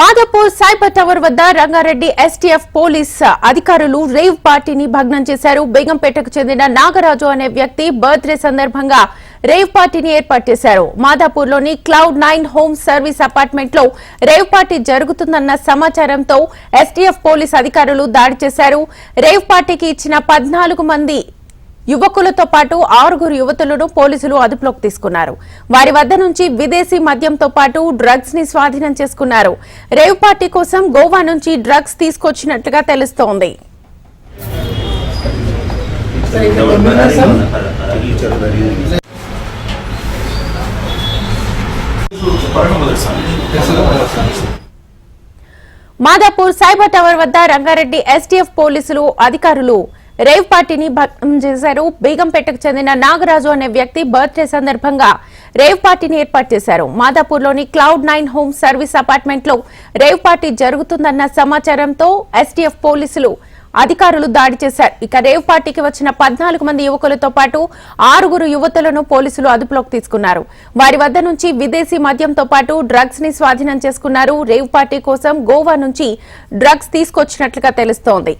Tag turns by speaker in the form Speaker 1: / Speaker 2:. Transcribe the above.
Speaker 1: Madhapur cyber tower వద్ద Rangareddy STF police అధికారులు rave పార్టీని భగ్నం చేశారు. బేగంపేటకు చెందిన నాగరాజు అనే వ్యక్తి బర్త్డే సందర్భంగా రేవ్ పార్టీని ఏర్పాటు చేశారు. మాదాపూర్లోని క్లౌడ్ నైన్ హోమ్ సర్వీస్ అపార్ట్మెంట్లో రేవ్ పార్టీ జరుగుతుందన్న సమాచారంతో ఎస్టీఎఫ్ పోలీస్ అధికారులు దాడి చేశారు. రేవ్ పార్టీకి ఇచ్చిన పద్నాలుగు మంది యువకులతో పాటు ఆరుగురు యువతులను పోలీసులు అదుపులోకి తీసుకున్నారు. వారి వద్ద నుంచి విదేశీ మద్యంతో పాటు డ్రగ్స్ని స్వాధీనం చేసుకున్నారు. రేవ్ పార్టీ కోసం గోవా నుంచి డ్రగ్స్ తీసుకొచ్చినట్లుగా తెలుస్తోంది. మాదాపూర్ సైబర్ టవర్ వద్ద రంగారెడ్డి ఎస్టీఎఫ్ పోలీసులు అధికారులు రేవ్ పార్టీని భగ్నం చేశారు. బేగంపేటకు చెందిన నాగరాజు అనే వ్యక్తి బర్త్డే సందర్భంగా రేవ్ పార్టీని ఏర్పాటు చేశారు. మాదాపూర్లోని క్లౌడ్ నైన్ హోమ్ సర్వీస్ అపార్ట్మెంట్లో రేవ్ పార్టీ జరుగుతుందన్న సమాచారంతో ఎస్టీఎఫ్ పోలీసులు అధికారులు దాడి చేశారు. ఇక రేవ్ పార్టీకి వచ్చిన పద్నాలుగు మంది యువకులతో పాటు ఆరుగురు యువతులను పోలీసులు అదుపులోకి తీసుకున్నారు. వారి వద్ద నుంచి విదేశీ మద్యంతో పాటు డ్రగ్స్ని స్వాధీనం చేసుకున్నారు. రేవ్ పార్టీ కోసం గోవా నుంచి డ్రగ్స్ తీసుకొచ్చినట్లుగా తెలుస్తోంది.